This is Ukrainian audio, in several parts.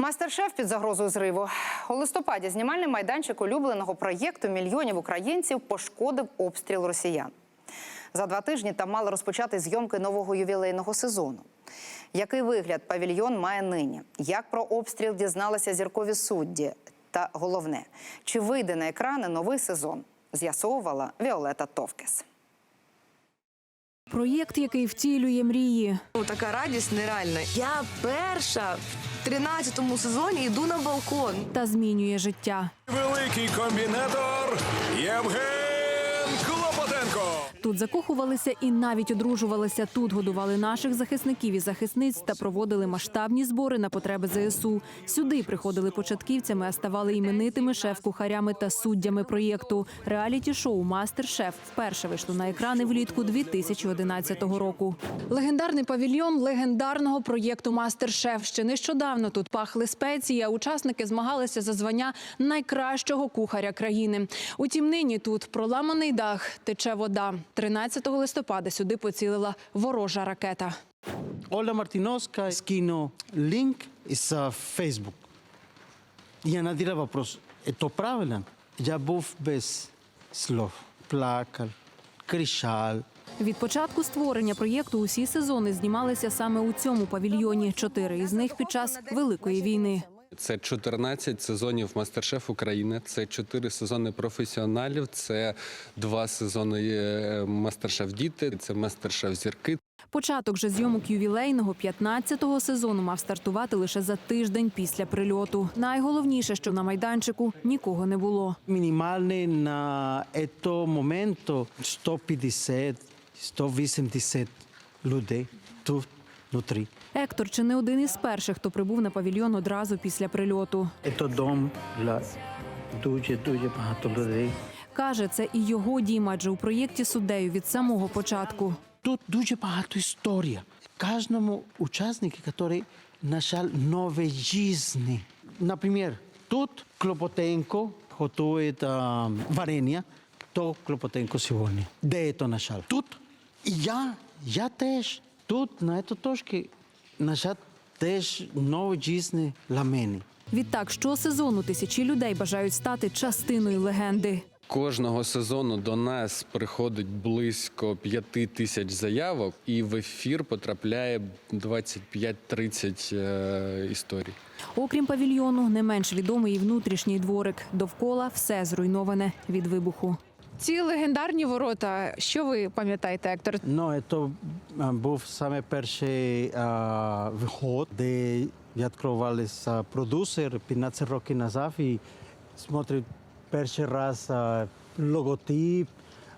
Мастер-шеф під загрозою зриву. У листопаді знімальний майданчик улюбленого проєкту мільйонів українців пошкодив обстріл росіян. За два тижні там мали розпочати зйомки нового ювілейного сезону. Який вигляд павільйон має нині? Як про обстріл дізналися зіркові судді? Та головне, чи вийде на екрани новий сезон? З'ясовувала Віолета Товкес. Проєкт, який втілює мрії. Ну, така радість нереальна. Я перша в 13-му сезоні йду на балкон. та змінює життя. Великий комбінатор Євген. Тут закохувалися і навіть одружувалися. Тут годували наших захисників і захисниць та проводили масштабні збори на потреби ЗСУ. Сюди приходили початківцями, а ставали іменитими шеф-кухарями та суддями проєкту. Реаліті-шоу Мастер-шеф вперше вийшло на екрани влітку 2011 року. Легендарний павільйон легендарного проєкту Мастер-шеф. Ще нещодавно тут пахли спеції, а учасники змагалися за звання найкращого кухаря країни. Утім, нині тут проламаний дах, тече вода. 13 листопада сюди поцілила ворожа ракета. Оля Мартиновская скину линк из а, Facebook. И она дала вопрос, это правильно? Я був без слов, плакав, кричав. Від початку створення проєкту усі сезони знімалися саме у цьому павільйоні. Чотири із них під час великої війни. Це 14 сезонів Мастер-шеф України, це 4 сезони професіоналів, це два сезони е, Мастер-шеф Діти, це Мастер-шеф Зірки. Початок же зйомок ювілейного 15-го сезону мав стартувати лише за тиждень після прильоту. Найголовніше, що на майданчику нікого не було. Мінімальний на цей момент 150-180 людей тут внутрі. Ектор чи не один із перших, хто прибув на павільйон одразу після прильоту. Це дом для дуже-дуже багато людей. Каже, це і його дім, адже у проєкті суддею від самого початку. Тут дуже багато історія. Кожному учаснику, який нашел нове життя. Наприклад, тут Клопотенко готує а, варення, то Клопотенко сьогодні. Де це нашел? Тут. І я, я теж. Тут, на цій точці, нашел теж нове життя для мене. Відтак, щосезону тисячі людей бажають стати частиною легенди. Кожного сезону до нас приходить близько 5 тисяч заявок, і в ефір потрапляє 25-30 е, історій. Окрім павільйону, не менш відомий і внутрішній дворик. Довкола все зруйноване від вибуху. Ці легендарні ворота. Що ви пам'ятаєте, Ектор? Ну, це був саме перший а, виход, де відкривалися продюсер 15 років назад і смотрив перший раз а, логотип,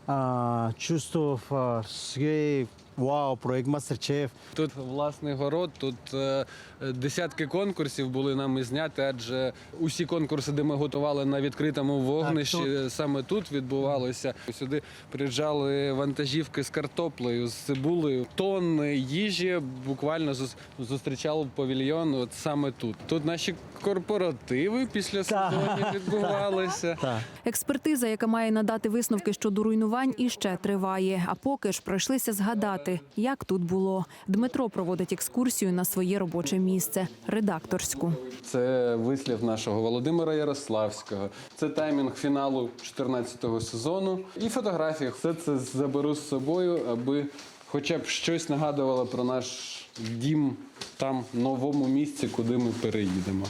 а, чувствував свій вау, проект Мастер-Шеф. Тут власний город, тут е, десятки конкурсів були нами зняти, адже усі конкурси, де ми готували на відкритому вогнищі, тут. саме тут відбувалося. Сюди приїжджали вантажівки з картоплею, з цибулею, тонни їжі. Буквально зус- зустрічали павільйон. От саме тут. Тут наші корпоративи після сезонів відбувалися. Так. Експертиза, яка має надати висновки щодо руйнувань, іще триває. А поки ж пройшлися згадати, як тут було. Дмитро проводить екскурсію на своє робоче місце редакторську. Це вислів нашого Володимира Ярославського. Це таймінг фіналу 14-го сезону. І фотографії. Все це заберу з собою, аби хоча б щось нагадувало про наш дім там, новому місці, куди ми переїдемо.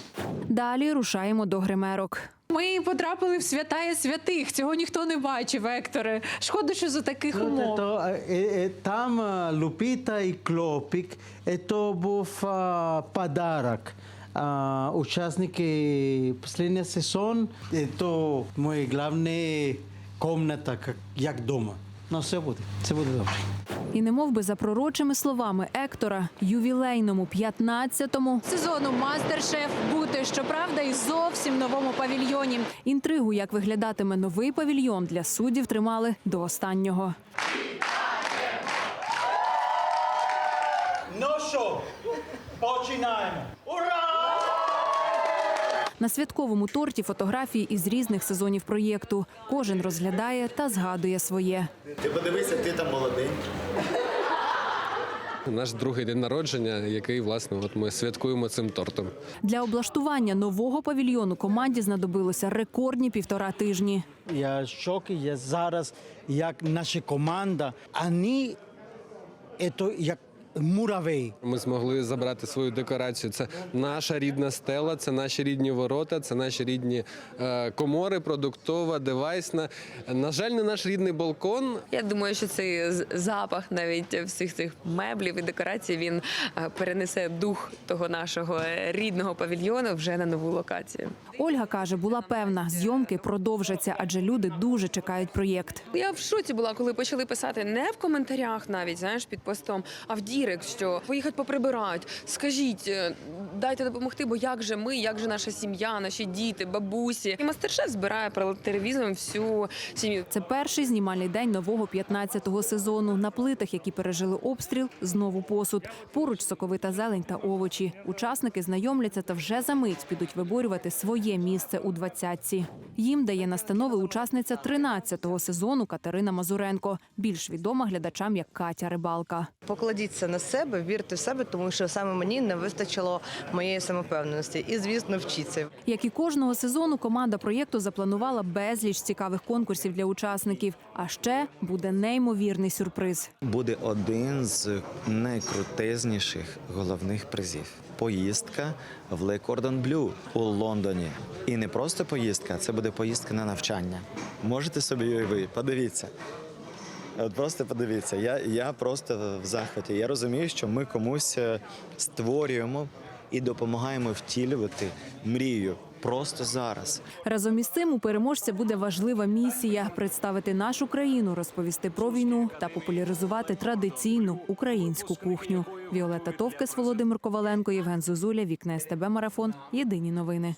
Далі рушаємо до гримерок. Ми потрапили в святая святих. Цього ніхто не бачив, Екторе. Шкода, що за таких Ну, умов. то, е, е, Там Лупіта і Клопік, це був подарок. Учасники останнього сезону, це моя головна кімната, як- як вдома. Ну, все буде, це буде добре. І не би за пророчими словами Ектора, ювілейному 15-му Сезону мастер-шеф бути, щоправда, і зовсім новому павільйоні. інтригу, як виглядатиме новий павільйон для суддів, тримали до останнього. Ну що, починаємо. Ура! На святковому торті фотографії із різних сезонів проєкту. Кожен розглядає та згадує своє. Ти подивися, ти там молодий. Наш другий день народження, який власне от ми святкуємо цим тортом. Для облаштування нового павільйону команді знадобилося рекордні півтора тижні. Я в шокі, я зараз, як наша команда, вони це як муравей. Ми змогли забрати свою декорацію. Це наша рідна стела, це наші рідні ворота, це наші рідні е, комори, продуктова, девайсна. На жаль, не наш рідний балкон. Я думаю, що цей запах навіть всіх цих меблів і декорацій він е, перенесе дух того нашого е, рідного павільйону вже на нову локацію. Ольга каже, була певна, зйомки продовжаться, адже люди дуже чекають проєкт. Я в шоці була, коли почали писати не в коментарях, навіть знаєш, під постом, а в Дірект, що поїхати поприбирають. Скажіть, е, дайте допомогти, бо як же ми, як же наша сім'я, наші діти, бабусі. І мастер-шеф збирає телевізором всю сім'ю. Це перший знімальний день нового 15-го сезону. На плитах, які пережили обстріл, знову посуд. Поруч соковита зелень та овочі. Учасники знайомляться та вже за мить підуть виборювати своє місце у двадцятці. Їм дає настанови учасниця 13-го сезону Катерина Мазуренко, більш відома глядачам як Катя Рибалка. Покладіться на себе, вірте в себе, тому що саме мені не вистачило моєї самопевненості. І звісно, вчіться. Як і кожного сезону, команда проєкту запланувала безліч цікавих конкурсів для учасників. А ще буде неймовірний сюрприз. буде один з найкрутезніших головних призів. Поїздка в Le Cordon Bleu у Лондоні. І не просто поїздка, це буде поїздка на навчання. Можете собі уявити, подивіться. От просто подивіться, я, я просто в захваті. Я розумію, що ми комусь е, створюємо і допомагаємо втілювати мрію просто зараз. Разом із цим у переможця буде важлива місія представити нашу країну, розповісти про війну та популяризувати традиційну українську кухню. Віолетта Товкес, Володимир Коваленко, Євген Зозуля, Вікне СТБ Марафон. Єдині новини.